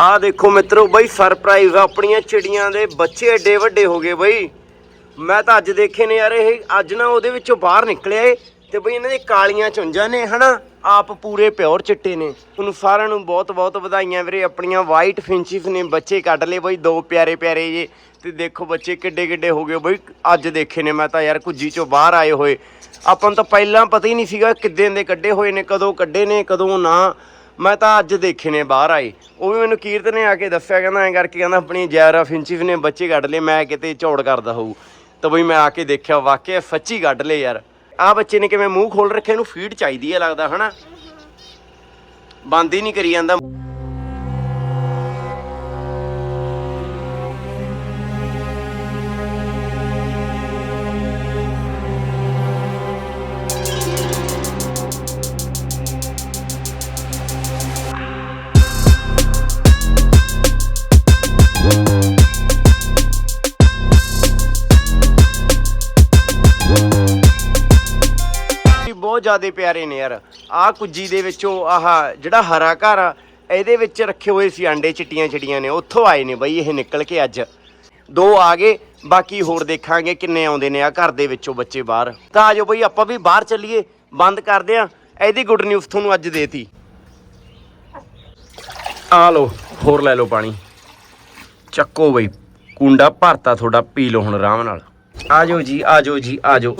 ਆ ਦੇਖੋ ਮਿੱਤਰੋ ਬਈ ਸਰਪ੍ਰਾਈਜ਼ ਆਪਣੀਆਂ ਚਿੜੀਆਂ ਦੇ ਬੱਚੇ ਏਡੇ ਵੱਡੇ ਹੋ ਗਏ ਬਈ। ਮੈਂ ਤਾਂ ਅੱਜ ਦੇਖੇ ਨੇ ਯਾਰ, ਇਹ ਅੱਜ ਨਾ ਉਹਦੇ ਵਿੱਚੋਂ ਬਾਹਰ ਨਿਕਲਿਆ ਏ ਤੇ ਬਈ ਇਹਨਾਂ ਦੇ ਕਾਲੀਆਂ ਚੁੰਝਾਂ ਨੇ, ਹਨਾ? ਆਪ ਪੂਰੇ ਪਿਓਰ ਚਿੱਟੇ ਨੇ। ਤੁਹਾਨੂੰ ਸਾਰਿਆਂ ਨੂੰ ਬਹੁਤ ਬਹੁਤ ਵਧਾਈਆਂ ਵੀਰੇ। ਆਪਣੀਆਂ ਵਾਈਟ ਫਿੰਚਿਸ ਨੇ ਬੱਚੇ ਕੱਢ ਲਏ ਬਈ, ਦੋ ਪਿਆਰੇ ਪਿਆਰੇ ਜੇ। ਤੇ ਦੇਖੋ ਬੱਚੇ ਕਿੱਡੇ ਕਿੱਡੇ ਹੋ ਗਏ ਬਈ। ਅੱਜ ਦੇਖੇ ਨੇ ਮੈਂ ਤਾਂ ਯਾਰ, ਕੁੱਜੀ ਚੋਂ ਬਾਹਰ ਆਏ ਹੋਏ। ਆਪਾਂ ਨੂੰ ਤਾਂ ਪਹਿਲਾਂ ਪਤਾ ਹੀ ਨਹੀਂ ਸੀਗਾ ਕਿੱਦਾਂ ਦੇ ਕੱਢੇ ਹੋਏ ਨੇ, ਕਦੋਂ ਕੱਢੇ ਨੇ, ਕਦੋਂ ਨਾ। ਮੈਂ ਤਾਂ ਅੱਜ ਦੇਖੇ ਨੇ ਬਾਹਰ ਆਏ। ਉਹ ਵੀ ਮੈਨੂੰ ਕੀਰਤ ਨੇ ਆ ਕੇ ਦੱਸਿਆ, ਕਹਿੰਦਾ ਐਂ ਕਰਕੇ ਕਹਿੰਦਾ ਆਪਣੀ ਜੈਰਾ ਫਿੰਚਿਸ ਨੇ, ਬੱਚੇ ਕੱਢ ਲਏ, ਮੈਂ ਕਿਤੇ ਝੌੜ ਕਰਦਾ ਹੋਊ। ਤਾਂ ਬਈ ਮੈਂ ਆ ਕੇ ਦੇਖਿਆ, ਵਾਕਿਆ ਸੱਚੀ ਕੱਢ ਲਏ ਯਾਰ। ਆ ਬੱਚੇ ਨੇ ਕਿਵੇਂ ਮੂੰਹ ਖੋਲ ਰੱਖਿਆ, ਇਹਨੂੰ ਫੀਡ ਚਾਹੀਦੀ ਹੈ ਲੱਗਦਾ, ਹਨਾ? ਬੰਦ ਹੀ ਨਹੀਂ ਕਰੀ ਜਾਂਦਾ। ਬਹੁਤ ਜ਼ਿਆਦੇ ਪਿਆਰੇ ਨੇ ਯਾਰ। ਆਹ ਕੁੱਜੀ ਦੇ ਵਿੱਚੋਂ ਆਹ ਜਿਹੜਾ ਹਰਾ ਘਰ ਆ, ਇਹਦੇ ਵਿੱਚ ਰੱਖੇ ਹੋਏ ਸੀ ਅੰਡੇ ਚਿੱਟੀਆਂ ਚਿੱਟੀਆਂ ਨੇ। ਉੱਥੋਂ ਆਏ ਨੇ ਬਈ ਇਹ ਨਿਕਲ ਕੇ ਅੱਜ। ਦੋ ਆ ਗਏ, ਬਾਕੀ ਹੋਰ ਦੇਖਾਂਗੇ ਕਿੰਨੇ ਆਉਂਦੇ ਨੇ ਆ ਘਰ ਦੇ ਵਿੱਚੋਂ ਬੱਚੇ ਬਾਹਰ। ਤਾਂ ਆਜੋ ਬਈ, ਆਪਾਂ ਵੀ ਬਾਹਰ ਚੱਲੀਏ। ਬੰਦ ਕਰਦੇ ਆ। ਇਹਦੀ ਗੁੱਡ ਨਿਊਜ਼ ਤੁਹਾਨੂੰ ਅੱਜ ਦੇਤੀ। ਆ ਲਓ, ਹੋਰ ਲੈ ਲਓ ਪਾਣੀ। ਚੱਕੋ ਬਈ, ਕੁੰਡਾ ਭਰਤਾ ਤੁਹਾਡਾ, ਪੀ ਲਓ ਹੁਣ ਆਰਾਮ ਨਾਲ। ਆਜੋ ਜੀ ਆਜੋ ਜੀ ਆਜੋ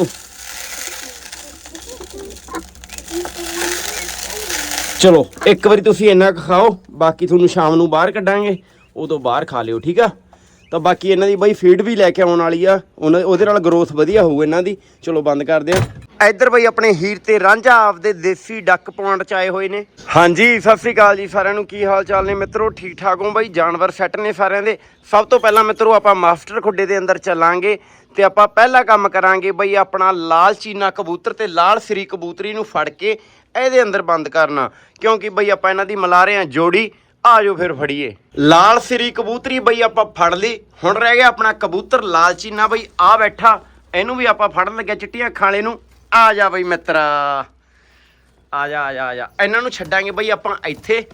ਚਲੋ, ਇੱਕ ਵਾਰੀ ਤੁਸੀਂ ਇੰਨਾ ਕੁ ਖਾਓ, ਬਾਕੀ ਤੁਹਾਨੂੰ ਸ਼ਾਮ ਨੂੰ ਬਾਹਰ ਕੱਢਾਂਗੇ, ਉਦੋਂ ਬਾਹਰ ਖਾ ਲਿਓ, ਠੀਕ ਆ? ਤਾਂ ਬਾਕੀ ਇਹਨਾਂ ਦੀ ਬਈ ਫੀਡ ਵੀ ਲੈ ਕੇ ਆਉਣ ਵਾਲੀ ਆ। ਉਹਨਾਂ- ਉਹਦੇ ਨਾਲ ਗਰੋਥ ਵਧੀਆ ਹੋਊ ਇਹਨਾਂ ਦੀ। ਚਲੋ ਬੰਦ ਕਰਦੇ ਆ। ਇੱਧਰ ਬਈ ਆਪਣੇ ਹੀਰ ਤੇ ਰਾਂਝਾ ਆਪਦੇ ਦੇਸੀ ਡੱਕ ਪੌਂਡ ਚ ਆਏ ਹੋਏ ਨੇ। ਹਾਂਜੀ ਸਤਿ ਸ੍ਰੀ ਅਕਾਲ ਜੀ ਸਾਰਿਆਂ ਨੂੰ। ਕੀ ਹਾਲ ਚਾਲ ਨੇ ਮਿੱਤਰੋ? ਠੀਕ ਠਾਕ ਹੋ ਬਈ? ਜਾਨਵਰ ਸੈੱਟ ਨੇ ਸਾਰਿਆਂ ਦੇ। ਸਭ ਤੋਂ ਪਹਿਲਾਂ ਮਿੱਤਰੋ ਆਪਾਂ ਮਾਸਟਰ ਖੁੱਡੇ ਦੇ ਅੰਦਰ ਚੱਲਾਂਗੇ ਤੇ ਆਪਾਂ ਪਹਿਲਾ ਕੰਮ ਕਰਾਂਗੇ ਬਈ ਆਪਣਾ ਲਾਲ ਚੀਨਾ ਕਬੂਤਰ ਤੇ ਲਾਲ ਸਰੀ ਕਬੂਤਰੀ ਨੂੰ ਫੜ ਕੇ ਇਹਦੇ ਅੰਦਰ ਬੰਦ ਕਰਨਾ। ਕਿਉਂਕਿ ਬਈ ਆਪਾਂ ਇਹਨਾਂ ਦੀ ਮਿਲਾ ਰਹੇ ਹਾਂ ਜੋੜੀ। ਆਜੋ ਫਿਰ ਫੜੀਏ। ਲਾਲ ਸਰੀ ਕਬੂਤਰੀ ਬਈ ਆਪਾਂ ਫੜ ਲਈ। ਹੁਣ ਰਹਿ ਗਿਆ ਆਪਣਾ ਕਬੂਤਰ ਲਾਲ ਚੀਨਾ ਬਈ, ਆ ਬੈਠਾ। ਇਹਨੂੰ ਵੀ ਆਪਾਂ ਫੜਨ ਲੱਗਿਆ ਚਿੱਟੀਆਂ ਅੱਖਾਂ ਨੂੰ। ਆ ਜਾ ਬਈ ਮਿੱਤਰਾ। ਆ ਜਾ ਆ ਜਾ ਆ ਜਾ। ਇਹਨਾਂ ਨੂੰ ਛੱਡਾਂਗੇ ਬਈ ਆਪਾਂ ਇੱਥੇ।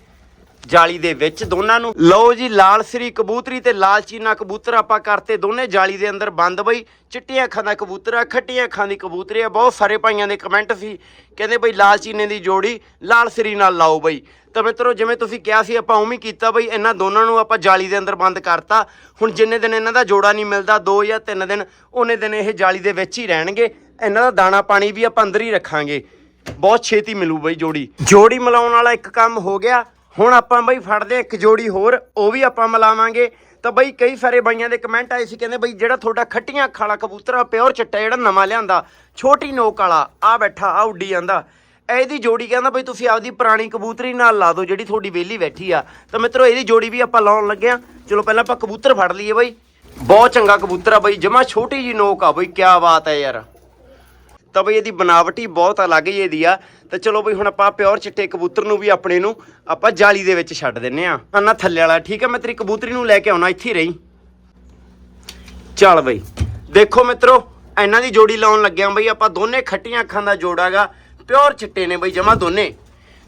ਜਾਲੀ ਦੇ ਵਿੱਚ ਦੋਨਾਂ ਨੂੰ। ਲਓ ਜੀ, ਲਾਲ ਸ੍ਰੀ ਕਬੂਤਰੀ ਤੇ ਲਾਲ ਚੀਨਾ ਕਬੂਤਰ ਆਪਾਂ ਕਰਤੇ ਦੋਨੇ। ਜਾਲੀ ਦੇ ਅੰਦਰ ਬੰਦ ਬਈ, ਚਿੱਟੀਆਂ ਅੱਖਾਂ ਦਾ ਕਬੂਤਰ ਆ, ਖੱਟੀਆਂ ਅੱਖਾਂ ਦੀ ਕਬੂਤਰੀ ਆ। ਬਹੁਤ ਸਾਰੇ ਭਾਈਆਂ ਦੇ ਕਮੈਂਟ ਸੀ, ਕਹਿੰਦੇ ਬਈ ਲਾਲ ਚੀਨੇ ਦੀ ਜੋੜੀ ਲਾਲ ਸ੍ਰੀ ਨਾਲ ਲਾਓ ਬਈ। ਤਾਂ ਮਿੱਤਰੋ, ਜਿਵੇਂ ਤੁਸੀਂ ਕਿਹਾ ਸੀ, ਆਪਾਂ ਉਵੇਂ ਕੀਤਾ ਬਈ, ਇਹਨਾਂ ਦੋਨਾਂ ਨੂੰ ਆਪਾਂ ਜਾਲੀ ਦੇ ਅੰਦਰ ਬੰਦ ਕਰਤਾ। ਹੁਣ ਜਿੰਨੇ ਦਿਨ ਇਹਨਾਂ ਦਾ ਜੋੜਾ ਨਹੀਂ ਮਿਲਦਾ 2 ਜਾਂ 3 ਦਿਨ, ਉਹਨੇ ਦਿਨ ਇਹ ਜਾਲੀ ਦੇ ਵਿੱਚ ਹੀ ਰਹਿਣਗੇ। ਇਹਨਾਂ ਦਾ ਦਾਣਾ ਪਾਣੀ ਵੀ ਆਪਾਂ ਅੰਦਰ ਹੀ ਰੱਖਾਂਗੇ। ਬਹੁਤ ਛੇਤੀ ਮਿਲੂ ਬਈ ਜੋੜੀ। ਜੋੜੀ ਮਿਲਾਉਣ ਵਾਲਾ ਇੱਕ ਕੰਮ ਹੋ ਗਿਆ। ਹੁਣ ਆਪਾਂ ਬਈ ਫੜਦੇ ਹਾਂ ਇੱਕ ਜੋੜੀ ਹੋਰ, ਉਹ ਵੀ ਆਪਾਂ ਮਿਲਾਵਾਂਗੇ। ਤਾਂ ਬਈ ਕਈ ਸਾਰੇ ਬਾਈਆਂ ਦੇ ਕਮੈਂਟ ਆਏ ਸੀ, ਕਹਿੰਦੇ ਬਈ ਜਿਹੜਾ ਤੁਹਾਡਾ ਖੱਟੀਆਂ ਅੱਖਾਂ ਵਾਲਾ ਕਬੂਤਰ ਆ, ਪਿਓਰ ਚਿੱਟਾ ਜਿਹੜਾ ਨਵਾਂ ਲਿਆਂਦਾ, ਛੋਟੀ ਨੋਕ ਵਾਲਾ, ਆ ਬੈਠਾ, ਆ ਉੱਡੀ ਜਾਂਦਾ। ਇਹਦੀ ਜੋੜੀ ਕਹਿੰਦਾ ਬਈ ਤੁਸੀਂ ਆਪਦੀ ਪੁਰਾਣੀ ਕਬੂਤਰੀ ਨਾਲ ਲਾ ਦਿਓ, ਜਿਹੜੀ ਤੁਹਾਡੀ ਵਿਹਲੀ ਬੈਠੀ ਆ। ਤਾਂ ਮਿੱਤਰੋ, ਇਹਦੀ ਜੋੜੀ ਵੀ ਆਪਾਂ ਲਾਉਣ ਲੱਗੇ ਆ ਚਲੋ ਪਹਿਲਾਂ ਆਪਾਂ ਕਬੂਤਰ ਫੜ ਲਈਏ ਬਈ। ਬਹੁਤ ਚੰਗਾ ਕਬੂਤਰ ਆ ਬਈ, ਜਮਾ ਛੋਟੀ ਜੀ ਨੋਕ ਆ ਬਈ ਕੀ ਬਾਤ ਹੈ ਯਾਰ। ਤਾਂ ਬਈ ਇਹਦੀ ਬਣਾਵਟੀ ਬਹੁਤ ਅਲੱਗ ਜਿਹੀ ਦੀ ਆ। ਤੇ ਚਲੋ ਬਈ ਹੁਣ ਆਪਾਂ ਪਿਓਰ ਚਿੱਟੇ ਕਬੂਤਰ ਨੂੰ ਵੀ ਆਪਣੇ ਨੂੰ ਆਪਾਂ ਜਾਲੀ ਦੇ ਵਿੱਚ ਛੱਡ ਦਿੰਨੇ ਆ। ਅੰਨਾ ਥੱਲੇ ਵਾਲਾ, ਠੀਕ ਹੈ ਮੈਂ ਤੇਰੀ ਕਬੂਤਰੀ ਨੂੰ ਲੈ ਕੇ ਆਉਣਾ, ਇੱਥੇ ਹੀ ਰਹੀ। ਚੱਲ ਬਈ। ਦੇਖੋ ਮਿੱਤਰੋ, ਇਹਨਾਂ ਦੀ ਜੋੜੀ ਲਾਉਣ ਲੱਗਿਆ ਬਈ ਆਪਾਂ ਦੋਨੇ ਖੱਟੀਆਂ ਅੱਖਾਂ ਦਾ ਜੋੜਾਗਾ। ਪਿਓਰ ਚਿੱਟੇ ਨੇ ਬਈ, ਜਮਾ ਦੋਨੇ।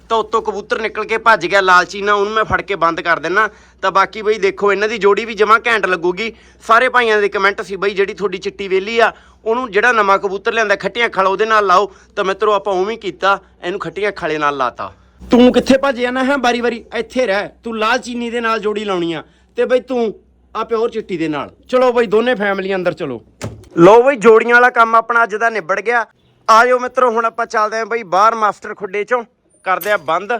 ਤਾਂ ਉੱਤੋਂ ਕਬੂਤਰ ਨਿਕਲ ਕੇ ਭੱਜ ਗਿਆ ਲਾਲ ਚੀਨਾ ਉਹਨੂੰ ਮੈਂ ਫੜ ਕੇ ਬੰਦ ਕਰ ਦੇਣਾ ਤਾਂ ਬਾਕੀ ਬਈ ਦੇਖੋ ਇਹਨਾਂ ਦੀ ਜੋੜੀ ਵੀ ਜਮਾ ਘੈਂਟ ਲੱਗੂਗੀ। ਸਾਰੇ ਭਾਈਆਂ ਦੇ ਕਮੈਂਟ ਸੀ ਬਈ ਜਿਹੜੀ ਤੁਹਾਡੀ ਚਿੱਟੀ ਵੇਲੀ ਆ ਉਹਨੂੰ ਜਿਹੜਾ ਨਵਾਂ ਕਬੂਤਰ ਲਿਆਂਦਾ ਖੱਟੀਆਂ ਖਲ ਉਹਦੇ ਨਾਲ ਲਾਓ। ਤਾਂ ਮਿੱਤਰੋ ਆਪਾਂ ਉਵੇਂ ਕੀਤਾ ਇਹਨੂੰ ਖੱਟੀਆਂ ਖਲੇ ਨਾਲ ਲਾਤਾ। ਤੂੰ ਕਿੱਥੇ ਭੱਜ ਜਾਣਾ ਹੈ? ਬਾਰੀ ਬਾਰੀ ਇੱਥੇ ਰਹਿ। ਤੂੰ ਲਾਲ ਚੀਨੀ ਦੇ ਨਾਲ ਜੋੜੀ ਲਾਉਣੀ ਆ। ਤੇ ਬਈ ਤੂੰ ਆ ਪਿਓਰ ਚਿੱਟੀ ਦੇ ਨਾਲ। ਚਲੋ ਬਈ ਦੋਨੇ ਫੈਮਲੀ ਅੰਦਰ ਚਲੋ। ਲੋ ਬਈ ਜੋੜੀਆਂ ਵਾਲਾ ਕੰਮ ਆਪਣਾ ਅੱਜ ਦਾ ਨਿਬੜ ਗਿਆ। ਆਜੋ ਮਿੱਤਰੋ ਹੁਣ ਆਪਾਂ ਚੱਲਦੇ ਆਂ ਬਈ ਬਾਹਰ ਮਾਸਟਰ ਖੁੱਡੇ ਚੋਂ। ਕਰਦੇ ਆ ਬੰਦ।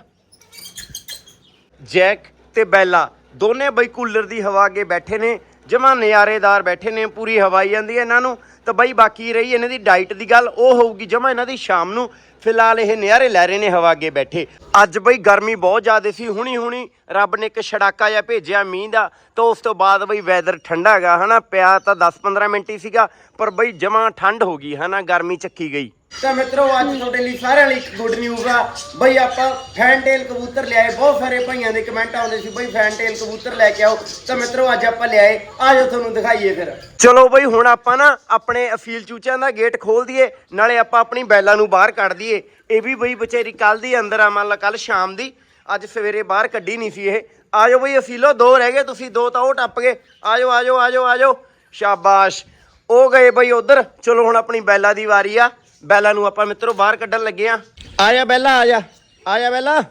ਜੈਕ ਤੇ ਬੈਲਾ ਦੋਨੇ ਬਈ ਕੂਲਰ ਦੀ ਹਵਾ ਅੱਗੇ ਬੈਠੇ ਨੇ। ਜਮਾ ਨਜ਼ਾਰੇਦਾਰ ਬੈਠੇ ਨੇ, ਪੂਰੀ ਹਵਾਈ ਜਾਂਦੀ ਹੈ ਇਹਨਾਂ ਨੂੰ। ਤਾਂ ਬਈ ਬਾਕੀ ਰਹੀ ਇਹਨਾਂ ਦੀ ਡਾਈਟ ਦੀ ਗੱਲ, ਉਹ ਹੋਊਗੀ ਜਮਾ ਇਹਨਾਂ ਦੀ ਸ਼ਾਮ ਨੂੰ। ਫਿਲਹਾਲ ਇਹ ਨਜ਼ਾਰੇ ਲੈ ਰਹੇ ਨੇ ਹਵਾ ਅੱਗੇ ਬੈਠੇ। ਅੱਜ ਬਈ ਗਰਮੀ ਬਹੁਤ ਜ਼ਿਆਦਾ ਸੀ ਹੁਣੀ ਹੁਣੀ ਰੱਬ ਨੇ ਇੱਕ ਛੜਾਕਾ ਜਿਹਾ ਭੇਜਿਆ ਮੀਂਹ ਦਾ। ਤਾਂ ਉਸ ਤੋਂ ਬਾਅਦ ਬਈ ਵੈਦਰ ਠੰਡਾ ਹੈਗਾ, ਹਨਾ? ਪਿਆ ਤਾਂ 10-15 ਮਿੰਟ ਹੀ ਸੀਗਾ, ਪਰ ਬਈ ਜਮਾ ਠੰਡ ਹੋ ਗਈ, ਹਨਾ? ਗਰਮੀ ਚੱਕੀ ਗਈ। ਤਾਂ ਮਿੱਤਰੋ, ਅੱਜ ਤੁਹਾਡੇ ਲਈ ਸਾਰਿਆਂ ਲਈ ਇੱਕ ਗੁੱਡ ਨਿਊਜ਼ ਆ। ਬਈ ਆਪਾਂ ਫੈਨਟੇਲ ਕਬੂਤਰ ਲਿਆਏ। ਬਹੁਤ ਸਾਰੇ ਭਾਈਆਂ ਦੇ ਕਮੈਂਟ ਆਉਂਦੇ ਸੀ, ਬਈ ਫੈਨਟੇਲ ਕਬੂਤਰ ਲੈ ਕੇ ਆਓ। ਤਾਂ ਮਿੱਤਰੋ, ਅੱਜ ਆਪਾਂ ਲਿਆਏ। ਆਜੋ ਤੁਹਾਨੂੰ ਦਿਖਾਈਏ ਫਿਰ। ਚਲੋ ਬਈ, ਹੁਣ ਆਪਾਂ ਨਾ ਆਪਣੇ ਅਫੀਲ ਚੂਚਿਆਂ ਦਾ ਗੇਟ ਖੋਲ ਦਈਏ। ਨਾਲੇ ਆਪਾਂ ਆਪਣੀ ਬੈਲਾਂ ਨੂੰ ਬਾਹਰ ਕੱਢ ਦਈਏ। ਇਹ ਵੀ ਬਈ ਵਿਚਾਰੀ ਕੱਲ ਦੀ ਅੰਦਰ ਆ, ਮੰਨ ਲਾ ਕੱਲ ਸ਼ਾਮ ਦੀ। ਅੱਜ ਸਵੇਰੇ ਬਾਹਰ ਕੱਢੀ ਨਹੀਂ ਸੀ ਇਹ। ਆਜੋ ਬਈ ਅਸੀਲੋ ਦੋ ਰਹਿ ਗਏ ਤੁਸੀਂ, ਦੋ ਤਾਂ ਉਹ ਟੱਪ ਗਏ। ਆਜੋ ਆਜੋ ਆਜੋ ਆਜੋ। ਸ਼ਾਬਾਸ਼। ਉਹ ਗਏ ਬਈ ਉਧਰ। ਚਲੋ ਹੁਣ ਆਪਣੀ ਬੈਲਾ ਦੀ ਵਾਰੀ ਆ। ਬੈਲਾ ਨੂੰ ਆਪਾਂ ਮਿੱਤਰੋ ਬਾਹਰ ਕੱਢਣ ਲੱਗੇ ਆ। ਆਜਾ ਬੈਲਾ ਆਜਾ ਆਜਾ ਬੈਲਾ।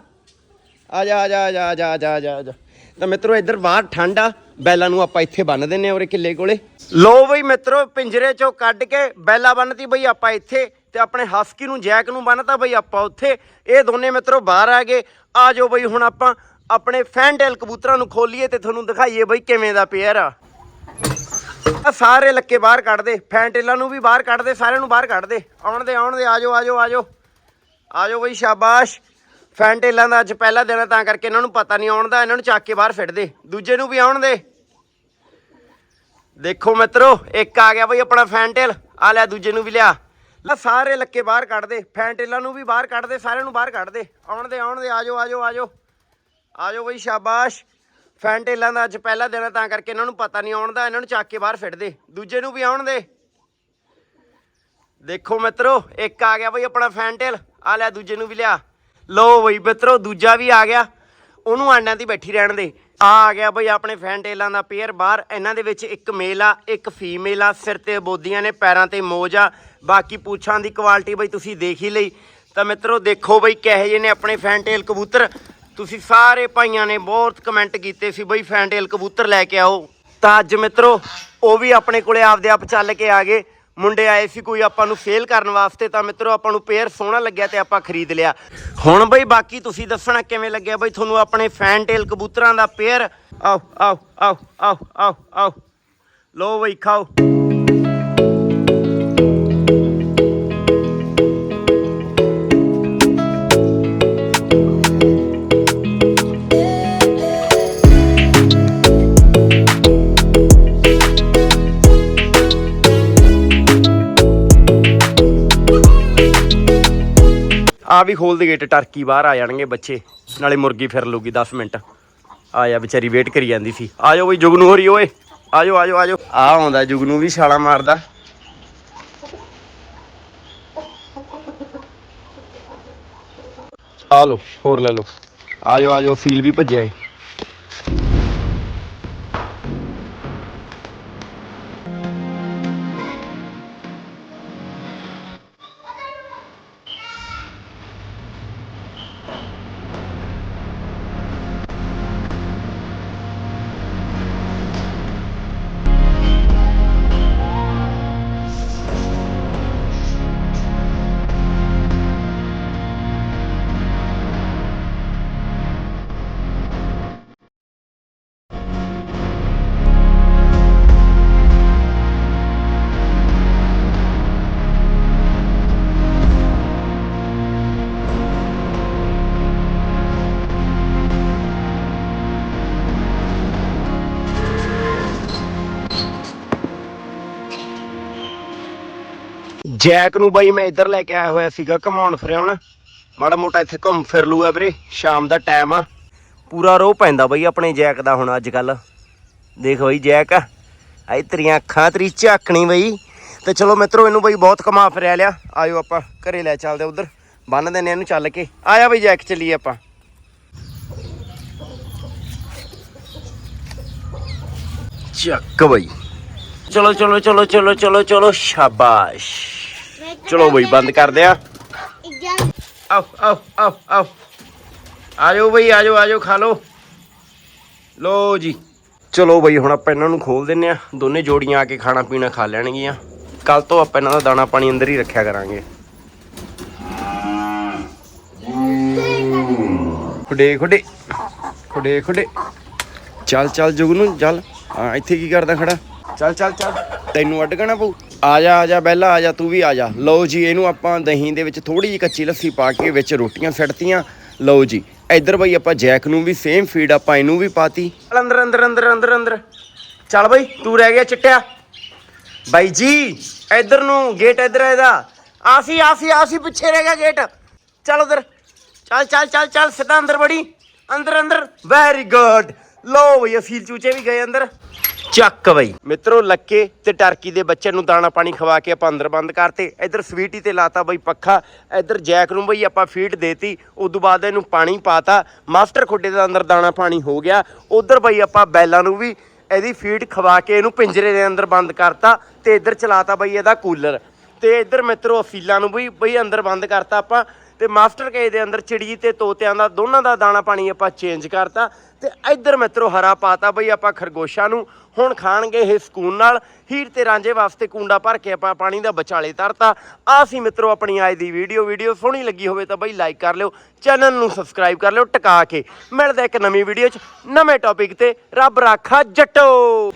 ਆਜਾ ਆਜਾ ਆਜਾ ਆਜਾ ਆਜਾ ਆਜਾ ਆਜਾ ਤਾਂ ਮਿੱਤਰੋ ਇੱਧਰ ਬਾਹਰ ਠੰਡ ਆ। ਬੈਲਾ ਨੂੰ ਆਪਾਂ ਇੱਥੇ ਬੰਨ ਦਿੰਨੇ ਆ ਉਰੇ ਕਿੱਲੇ ਕੋਲੇ। ਲੋ ਬਈ ਮਿੱਤਰੋ ਪਿੰਜਰੇ ਚੋਂ ਕੱਢ ਕੇ ਬੈਲਾ ਬੰਨਤੀ ਬਈ ਆਪਾਂ ਇੱਥੇ ਤੇ ਆਪਣੇ ਹਸਕੀ ਨੂੰ ਜੈਕ ਨੂੰ ਬੰਨਤਾ ਬਈ ਆਪਾਂ ਉੱਥੇ। ਇਹ ਦੋਨੇ ਮਿੱਤਰੋ ਬਾਹਰ ਆ ਗਏ। ਆ ਜਾਓ ਬਈ ਹੁਣ ਆਪਾਂ ਆਪਣੇ ਫੈਂਟੇਲ ਕਬੂਤਰਾਂ ਨੂੰ ਖੋਲੀਏ ਤੇ ਤੁਹਾਨੂੰ ਦਿਖਾਈਏ ਬਈ ਕਿਵੇਂ ਦਾ ਪੇਅਰ ਆ। ਆ ਸਾਰੇ ਲੱਕੇ ਬਾਹਰ ਕੱਢ ਦੇ ਫੈਂਟੇਲਾਂ ਨੂੰ ਵੀ ਬਾਹਰ ਕੱਢ ਦੇ, ਸਾਰਿਆਂ ਨੂੰ ਬਾਹਰ ਕੱਢ ਦੇ। ਆਉਣ ਦੇ ਆਉਣ ਦੇ ਆਜੋ ਆਜੋ ਆਜੋ ਆਜੋ ਬਈ, ਸ਼ਾਬਾਸ਼। ਫੈਂਟੇਲਾਂ ਦਾ ਅੱਜ ਪਹਿਲਾ ਦਿਨ ਆ ਤਾਂ ਕਰਕੇ ਇਹਨਾਂ ਨੂੰ ਪਤਾ ਨਹੀਂ ਆਉਣ ਦਾ, ਇਹਨਾਂ ਨੂੰ ਚੱਕ ਕੇ ਬਾਹਰ ਫਿੱਟ ਦੇ। ਦੂਜੇ ਨੂੰ ਵੀ ਆਉਣ ਦੇ। ਦੇਖੋ ਮਿੱਤਰੋ, ਇੱਕ ਆ ਗਿਆ ਬਈ ਆਪਣਾ ਫੈਨ ਫੈਂਟੇਲ ਆ ਲੈ ਦੂਜੇ ਨੂੰ ਵੀ ਲਿਆ। ਲੈ ਸਾਰੇ ਲੱਕੇ ਬਾਹਰ ਕੱਢ ਦੇ ਫੈਂਟੇਲਾਂ ਨੂੰ ਵੀ ਬਾਹਰ ਕੱਢ ਦੇ, ਸਾਰਿਆਂ ਨੂੰ ਬਾਹਰ ਕੱਢ ਦੇ। ਆਉਣ ਦੇ ਆਉਣ ਦੇ ਆਜੋ ਆਜੋ ਆਜੋ ਆਜੋ ਬਈ, ਸ਼ਾਬਾਸ਼। ਫੈਨ ਟੇਲਾਂ ਦਾ ਅੱਜ ਪਹਿਲਾ ਦਿਨ ਆ, ਤਾਂ ਕਰਕੇ ਇਹਨਾਂ ਨੂੰ ਪਤਾ ਨਹੀਂ ਆਉਣ ਦਾ, ਇਹਨਾਂ ਨੂੰ ਚੱਕ ਕੇ ਬਾਹਰ ਫਿੱਟ ਦੇ। ਦੂਜੇ ਨੂੰ ਵੀ ਆਉਣ ਦੇ। ਦੇਖੋ ਮਿੱਤਰੋ, ਇੱਕ ਆ ਗਿਆ ਬਈ ਆਪਣਾ ਫੈਨ ਟੇਲ ਆ ਲੈ ਦੂਜੇ ਨੂੰ ਵੀ ਲਿਆ। ਲਓ ਬਈ ਮਿੱਤਰੋ, ਦੂਜਾ ਵੀ ਆ ਗਿਆ। ਉਹਨੂੰ ਆਂਡਿਆਂ ਦੀ ਬੈਠੀ ਰਹਿਣ ਦੇ। ਆ ਆ ਗਿਆ ਬਈ ਆਪਣੇ ਫੈਨ ਟੇਲਾਂ ਦਾ ਪੇਅਰ ਬਾਹਰ। ਇਹਨਾਂ ਦੇ ਵਿੱਚ ਇੱਕ ਮੇਲ ਆ, ਇੱਕ ਫੀਮੇਲ ਆ। ਸਿਰ ਤੇ ਬੋਦੀਆਂ ਨੇ, ਪੈਰਾਂ ਤੇ ਮੋਜ ਆ। ਬਾਕੀ ਪੂਛਾਂ ਦੀ ਕੁਆਲਿਟੀ ਬਈ ਤੁਸੀਂ ਦੇਖ ਹੀ ਲਈ। ਤਾਂ ਮਿੱਤਰੋ, ਦੇਖੋ ਬਈ ਕਿਹੋ ਜਿਹੇ ਨੇ ਆਪਣੇ ਫੈਨ ਟੇਲ ਕਬੂਤਰ। ਤੁਸੀਂ ਸਾਰੇ ਭਾਈਆਂ ਨੇ ਬਹੁਤ ਕਮੈਂਟ ਕੀਤੇ ਸੀ ਬਈ ਫੈਂਟੇਲ ਕਬੂਤਰ ਲੈ ਕੇ ਆਓ। ਤਾਂ ਅੱਜ ਮਿੱਤਰੋ, ਉਹ ਵੀ ਆਪਣੇ ਕੋਲੇ ਆਪਦੇ ਆਪ ਚੱਲ ਕੇ ਆ ਗਏ। ਮੁੰਡੇ ਆਏ ਸੀ ਕੋਈ ਆਪਾਂ ਨੂੰ ਸੇਲ ਕਰਨ ਵਾਸਤੇ, ਤਾਂ ਮਿੱਤਰੋ ਆਪਾਂ ਨੂੰ ਪੇਅਰ ਸੋਹਣਾ ਲੱਗਿਆ ਤੇ ਆਪਾਂ ਖਰੀਦ ਲਿਆ। ਹੁਣ ਬਈ ਬਾਕੀ ਤੁਸੀਂ ਦੱਸਣਾ ਕਿਵੇਂ ਲੱਗਿਆ ਬਈ ਤੁਹਾਨੂੰ ਆਪਣੇ ਫੈਨਟੇਲ ਕਬੂਤਰਾਂ ਦਾ ਪੇਅਰ ਆਓ ਆਓ ਆਓ ਆਓ ਆਓ ਆਓ। ਲੋ ਬਈ, ਖਾਓ। ਆ ਵੀ ਖੋਲ ਦੇ ਗੇਟ ਟਰਕੀ ਬਾਹਰ ਆ ਜਾਣਗੇ ਬੱਚੇ। ਨਾਲੇ ਮੁਰਗੀ ਫਿਰ ਲੂਗੀ 10 ਮਿੰਟ। ਆ ਜਾ ਵਿਚਾਰੀ ਵੇਟ ਕਰੀ ਜਾਂਦੀ ਸੀ। ਆ ਜਾਓ ਬਈ ਜੁਗਨੂ ਹੋਰੀ ਓਏ। ਆ ਜਾਓ ਆ ਜਾਓ ਆ ਜਾਓ। ਆ ਆਉਂਦਾ ਜੁਗਨੂ ਵੀ ਛਾਲਾ ਮਾਰਦਾ। ਆ ਲੋ ਹੋਰ ਲੈ ਲੋ ਆ ਜਾਓ ਆ ਜਾਓ ਫੀਲ ਵੀ ਭੱਜਿਆ ਏ। ਜੈਕ ਨੂੰ ਬਾਈ ਮੈਂ ਇੱਧਰ ਲੈ ਕੇ ਆਇਆ ਹੋਇਆ ਸੀਗਾ ਘਮਾਉਣ ਫਿਰਿਆਉਣ ਮਾੜਾ ਮੋਟਾ ਇੱਥੇ ਘੁੰਮ ਫਿਰ ਲੂਗਾ ਵੀਰੇ, ਸ਼ਾਮ ਦਾ ਟਾਈਮ ਆ। ਪੂਰਾ ਰੋਹ ਪੈਂਦਾ ਬਾਈ ਆਪਣੇ ਜੈਕ ਦਾ ਹੁਣ ਅੱਜ ਕੱਲ ਦੇਖ ਬਾਈ ਜੈਕ, ਆਈ ਤੇਰੀਆਂ ਅੱਖਾਂ, ਤੇਰੀ ਝਾਕਣੀ ਬਈ। ਤੇ ਚਲੋ ਮਿੱਤਰੋ, ਇਹਨੂੰ ਬਈ ਬਹੁਤ ਕਮਾ ਫਿਰਿਆ ਲਿਆ। ਆਇਓ ਆਪਾਂ ਘਰੇ ਲੈ ਚੱਲਦੇ ਉਧਰ। ਬੰਨ ਦਿੰਨੇ ਇਹਨੂੰ ਚੱਲ ਕੇ। ਆਇਆ ਬਈ ਜੈਕ, ਚੱਲੀਏ ਆਪਾਂ। ਚੱਕ ਬਈ। ਚਲੋ ਚਲੋ ਚਲੋ ਚਲੋ ਚਲੋ ਚਲੋ, ਸ਼ਾਬਾਸ਼। ਚਲੋ ਬਈ, ਬੰਦ ਕਰਦੇ ਆ। ਆਓ ਆਓ ਆਓ ਆਓ। ਆਜੋ ਬਈ, ਆਜੋ ਆਜੋ, ਖਾ ਲਓ। ਲੋ ਜੀ। ਚਲੋ ਬਈ, ਹੁਣ ਆਪਾਂ ਇਹਨਾਂ ਨੂੰ ਖੋਲ ਦਿੰਨੇ ਆ। ਦੋਨੇ ਜੋੜੀਆਂ ਆ ਕੇ ਖਾਣਾ ਪੀਣਾ ਖਾ ਲੈਣਗੀਆਂ। ਕੱਲ ਤੋਂ ਆਪਾਂ ਇਹਨਾਂ ਦਾ ਦਾਣਾ ਪਾਣੀ ਅੰਦਰ ਹੀ ਰੱਖਿਆ ਕਰਾਂਗੇ। ਖੁੱਡੇ ਖੁੱਡੇ। ਖੁੱਡੇ, ਖੁਡੇ। ਚੱਲ ਚੱਲ ਜੁਗ ਨੂੰ ਚੱਲ। ਹਾਂ, ਇੱਥੇ ਕੀ ਕਰਦਾ ਖੜਾ? ਚੱਲ ਚੱਲ ਚੱਲ। ਤੈਨੂੰ ਅੱਡ ਕਣਾ ਪਊ। ਆ ਜਾ ਆ ਜਾ ਬੈਲਾ ਆ ਜਾ ਤੂੰ ਵੀ ਆ ਜਾ ਲਓ ਜੀ, ਇਹਨੂੰ ਆਪਾਂ ਦਹੀਂ ਦੇ ਵਿੱਚ ਥੋੜੀ ਜਿਹੀ ਕੱਚੀ ਲੱਸੀ ਪਾ ਕੇ ਵਿੱਚ ਰੋਟੀਆਂ ਫਿੱਟਤੀਆਂ ਲਓ ਜੀ, ਇੱਧਰ ਬਈ ਆਪਾਂ ਜੈਕ ਨੂੰ ਵੀ ਸੇਮ ਫੀਡ ਆਪਾਂ ਇਹਨੂੰ ਵੀ ਪਾਤੀ। ਚੱਲ ਅੰਦਰ ਅੰਦਰ ਅੰਦਰ ਅੰਦਰ ਅੰਦਰ। ਚੱਲ ਬਈ, ਤੂੰ ਰਹਿ ਗਿਆ ਚਿੱਟਿਆ। ਬਾਈ ਜੀ, ਇੱਧਰ ਨੂੰ ਗੇਟ ਇੱਧਰ ਹੈ ਇਹਦਾ। ਆਸੀ ਆਸੀ ਆਸੀ, ਪਿੱਛੇ ਰਹਿ ਗਿਆ ਗੇਟ ਚੱਲ ਉਧਰ। ਚੱਲ ਚੱਲ ਚੱਲ ਚੱਲ, ਸਿੱਧਾ ਅੰਦਰ ਬੜੀ। ਅੰਦਰ ਅੰਦਰ। ਵੈਰੀ ਗੁੱਡ ਲਓ ਬਈ ਅਸੀਲ ਚੂਚੇ ਵੀ ਗਏ ਅੰਦਰ। ਚੱਕ ਬਈ। ਮਿੱਤਰੋ, ਲੱਕੇ ਤੇ ਟਰਕੀ ਦੇ ਬੱਚੇ ਨੂੰ ਦਾਣਾ ਪਾਣੀ ਖਵਾ ਕੇ ਆਪਾਂ ਅੰਦਰ ਬੰਦ ਕਰਤੇ। ਇੱਧਰ ਸਵੀਟੀ ਤੇ ਲਾਤਾ ਬਈ ਪੱਖਾ, ਇੱਧਰ ਜੈਕ ਨੂੰ ਬਈ ਆਪਾਂ ਫੀਡ ਦੇਤੀ। ਉਦੋਂ ਬਾਅਦ ਇਹਨੂੰ ਪਾਣੀ ਪਾਤਾ। ਮਾਸਟਰ ਖੁੱਡੇ ਦੇ ਅੰਦਰ ਦਾਣਾ ਪਾਣੀ ਹੋ ਗਿਆ। ਉਧਰ ਬਈ ਆਪਾਂ ਬੈਲਾਂ ਨੂੰ ਵੀ ਇਹਦੀ ਫੀਡ ਖਵਾ ਕੇ ਇਹਨੂੰ ਪਿੰਜਰੇ ਦੇ ਅੰਦਰ ਬੰਦ ਕਰਤਾ ਤੇ ਇੱਧਰ ਚਲਾਤਾ ਬਈ ਇਹਦਾ ਕੂਲਰ ਤੇ ਇੱਧਰ ਮਿੱਤਰੋ ਅਫੀਲਾਂ ਨੂੰ ਵੀ ਬਈ ਅੰਦਰ ਬੰਦ ਕਰਤਾ ਆਪਾਂ। ਤੇ ਮਾਸਟਰ ਕੇਜ ਦੇ ਅੰਦਰ ਚਿੜੀ ਤੇ ਤੋਤਿਆਂ ਦਾ ਦੋਨਾਂ ਦਾ ਦਾਣਾ ਪਾਣੀ ਆਪਾਂ ਚੇਂਜ ਕਰਤਾ। ਤੇ ਇੱਧਰ ਮਿੱਤਰੋ ਹਰਾ ਪਾਤਾ ਬਈ ਆਪਾਂ ਖਰਗੋਸ਼ਾਂ ਨੂੰ। ਹੁਣ ਖਾਣਗੇ ਇਹ ਸਕੂਨ ਨਾਲ। ਹੀਰ ਤੇ ਰਾਂਝੇ ਵਾਸਤੇ ਕੁੰਡਾ ਭਰ ਕੇ ਆਪਾਂ ਪਾਣੀ ਦਾ ਵਿਚਾਲੇ ਤਰਤਾ ਆ ਸੀ ਮਿੱਤਰੋ ਆਪਣੀ ਅੱਜ ਦੀ ਵੀਡੀਓ ਵੀਡੀਓ ਸੋਹਣੀ ਲੱਗੀ ਹੋਵੇ ਤਾਂ ਬਈ ਲਾਈਕ ਕਰ ਲਿਓ। ਚੈਨਲ ਨੂੰ ਸਬਸਕ੍ਰਾਈਬ ਕਰ ਲਿਓ। ਟਿਕਾ ਕੇ ਮਿਲਦਾ ਇੱਕ ਨਵੀਂ ਵੀਡੀਓ 'ਚ। ਨਵੇਂ ਟੌਪਿਕ ਤੇ ਰੱਬ ਰਾਖਾ ਜੱਟੋ।